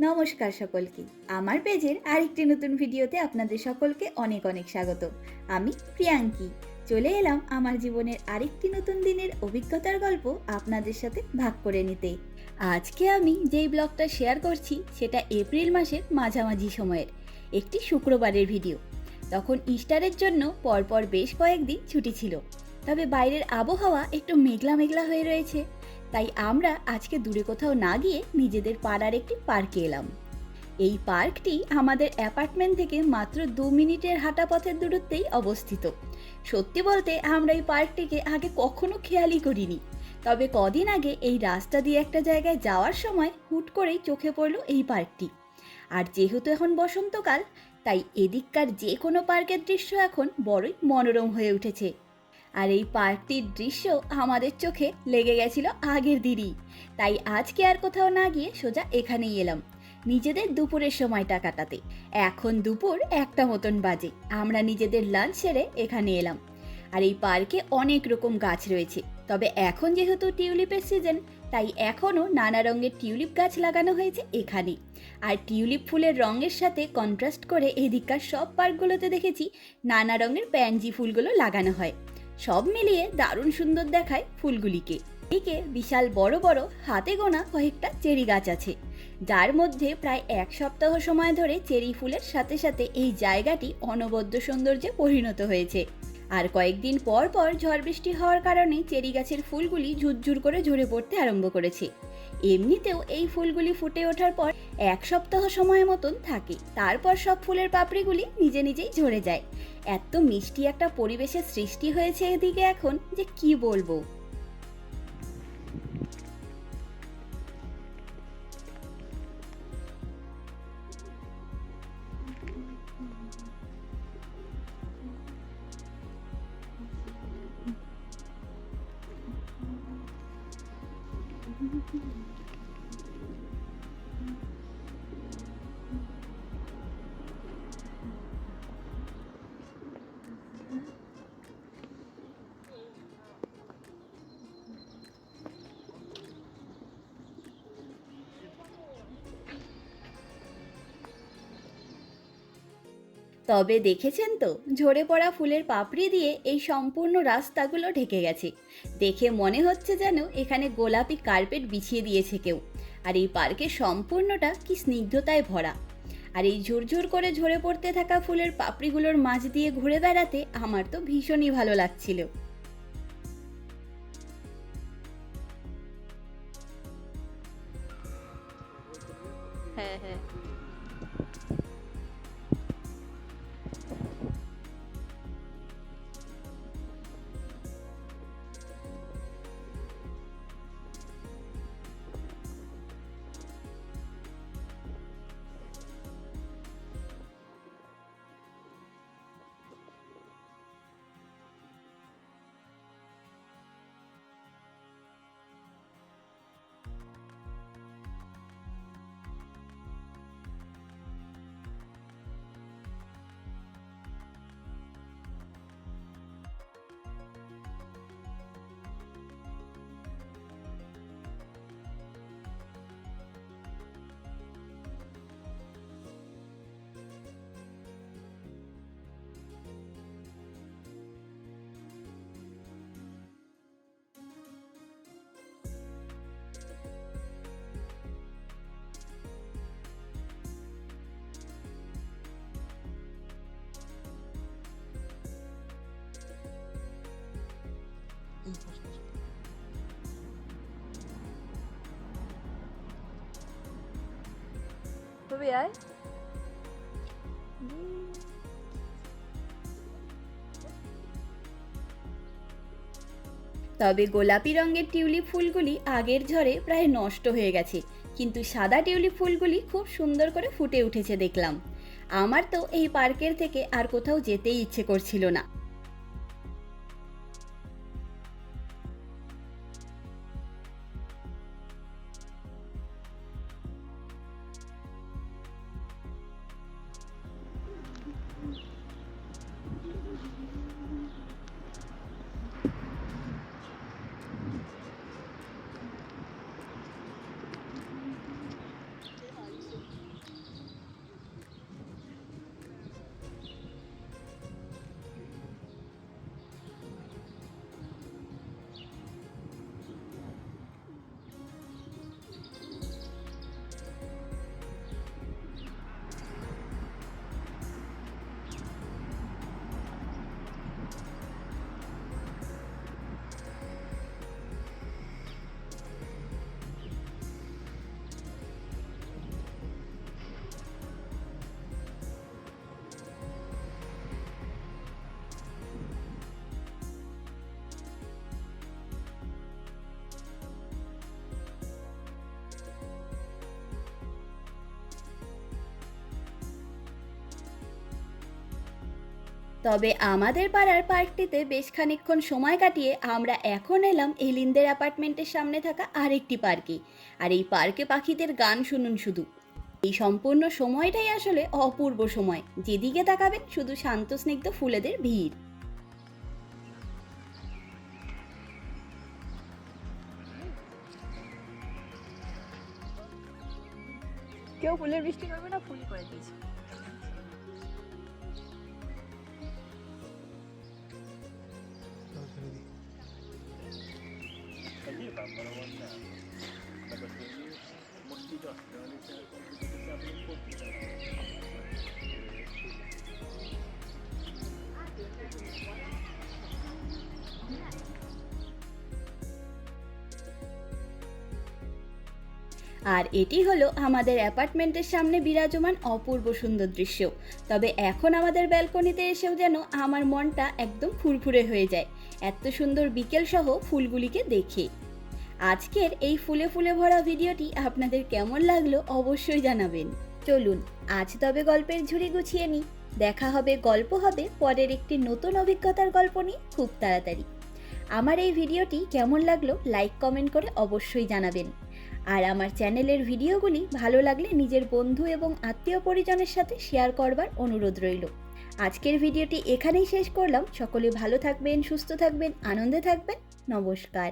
নমস্কার সকলকে। আমার পেজের আরেকটি নতুন ভিডিওতে আপনাদের সকলকে অনেক অনেক স্বাগত। আমি প্রিয়াঙ্কি। চলে এলাম আমার জীবনের আরেকটি নতুন দিনের অভিজ্ঞতার গল্প আপনাদের সাথে ভাগ করে নিতে। আজকে আমি যেই ব্লগটা শেয়ার করছি, সেটা এপ্রিল মাসের মাঝামাঝি সময়ের, একটি শুক্রবারের ভিডিও। তখন ইস্টারের জন্য পরপর বেশ কয়েকদিন ছুটি ছিল। তবে বাইরের আবহাওয়া একটু মেঘলা মেঘলা হয়ে রয়েছে। তাই আমরা আজকে দূরে কোথাও না গিয়ে নিজেদের পাড়ার একটি পার্কে এলাম। এই পার্কটি আমাদের অ্যাপার্টমেন্ট থেকে মাত্র দু মিনিটের হাঁটা পথের দূরত্বেই অবস্থিত। সত্যি বলতে আমরা এই পার্কটিকে আগে কখনো খেয়ালই করিনি। তবে কদিন আগে এই রাস্তা দিয়ে একটা জায়গায় যাওয়ার সময় হুট করেই চোখে পড়ল এই পার্কটি। আর যেহেতু এখন বসন্তকাল, তাই এদিককার যে কোনো পার্কের দৃশ্য এখন বড়ই মনোরম হয়ে উঠেছে। আর এই পার্কটির দৃশ্য আমাদের চোখে লেগে গেছিল আগের দিনই। তাই আজকে আর কোথাও না গিয়ে সোজা এখানেই এলাম, নিজেদের দুপুরের সময়টা কাটাতে। এখন দুপুর একটা মতন বাজে, আমরা নিজেদের লাঞ্চ সেরে এখানে এলাম। আর এই পার্কে অনেক রকম গাছ রয়েছে, তবে এখন যেহেতু টিউলিপের সিজন তাই এখনও নানা রঙের টিউলিপ গাছ লাগানো হয়েছে এখানে। আর টিউলিপ ফুলের রঙের সাথে কন্ট্রাস্ট করে এদিককার সব পার্কগুলোতে দেখেছি নানা রঙের প্যানজি ফুলগুলো লাগানো হয়। সব মিলিয়ে দারুণ সুন্দর দেখায় ফুলগুলিকে। এদিকে বিশাল বড় বড় হাতে গোনা কয়েকটা চেরি গাছ আছে। যার মধ্যে প্রায় এক সপ্তাহ সময় ধরে চেরি ফুলের সাথে সাথে এই জায়গাটি অনবদ্য সৌন্দর্যে পরিণত হয়েছে। আর কয়েকদিন পর পর ঝড় বৃষ্টি হওয়ার কারণে চেরি গাছের ফুলগুলি ঝুরঝুর করে ঝরে পড়তে আরম্ভ করেছে। এমনিতেও এই ফুলগুলি ফুটে ওঠার পর এক সপ্তাহ সময় মতন থাকে। তারপর সব ফুলের পাপড়িগুলি নিজে নিজেই ঝরে যায়। এত মিষ্টি একটা পরিবেশের সৃষ্টি হয়েছে এদিকে এখন যে কি বলব? Thank you. তবে দেখেছেন তো, ঝরে পড়া ফুলের পাপড়ি দিয়ে এই সম্পূর্ণ রাস্তাগুলো ঢেকে গেছে। দেখে মনে হচ্ছে যেন এখানে গোলাপি কার্পেট বিছিয়ে দিয়েছে কেউ। আর এই পার্কের সম্পূর্ণটা কি স্নিগ্ধতায় ভরা। আর এই ঝুরঝুর করে ঝরে পড়তে থাকা ফুলের পাপড়িগুলোর মাঝ দিয়ে ঘুরে বেড়াতে আমার তো ভীষণই ভালো লাগছিল। তবে আয়। তবে গোলাপি রঙের টিউলিপ ফুলগুলি আগের ঝড়ে প্রায় নষ্ট হয়ে গেছে, কিন্তু সাদা টিউলিপ ফুলগুলি খুব সুন্দর করে ফুটে উঠেছে দেখলাম। আমার তো এই পার্কের থেকে আর কোথাও যেতেই ইচ্ছে করছিল না। তবে আমাদের পাড়ার পার্কটিতে বেশ খানিকক্ষণ সময় কাটিয়ে আমরা এখন এলাম এলিনদের অ্যাপার্টমেন্টের সামনে থাকা আরেকটি পার্কে। আর এই পার্কে পাখিদের গান শুনুন শুধু। এই সম্পূর্ণ সময়টাই আসলে অপূর্ব সময়। যেদিকে তাকাবেন, শুধু শান্ত, স্নিগ্ধ ফুলেদের ভিড়। কেউ ফুলের বৃষ্টি করবে না ফুল করে দিয়েছে। আর এটি হলো আমাদের অ্যাপার্টমেন্টের সামনে বিরাজমান অপূর্ব সুন্দর দৃশ্য। তবে এখন আমাদের ব্যালকনিতে এসেও যেন আমার মনটা একদম ফুরফুরে হয়ে যায়। এত সুন্দর বিকেল সহ ফুলগুলিকে দেখে। আজকের এই ফুলে ফুলে ভরা ভিডিওটি আপনাদের কেমন লাগল অবশ্যই জানাবেন। চলুন, আজ তবে গল্পের ঝুড়ি গুছিয়ে নিই। দেখা হবে, গল্প হবে, পরের একটি নতুন অভিজ্ঞতার গল্প নিয়ে খুব তাড়াতাড়ি। আমার এই ভিডিওটি কেমন লাগল লাইক কমেন্ট করে অবশ্যই জানাবেন। আর আমার চ্যানেলের ভিডিওগুলি ভালো লাগলে নিজের বন্ধু এবং আত্মীয় পরিজনের সাথে শেয়ার করবার অনুরোধ রইল। আজকের ভিডিওটি এখানেই শেষ করলাম। সকলে ভালো থাকবেন, সুস্থ থাকবেন, আনন্দে থাকবেন। নমস্কার।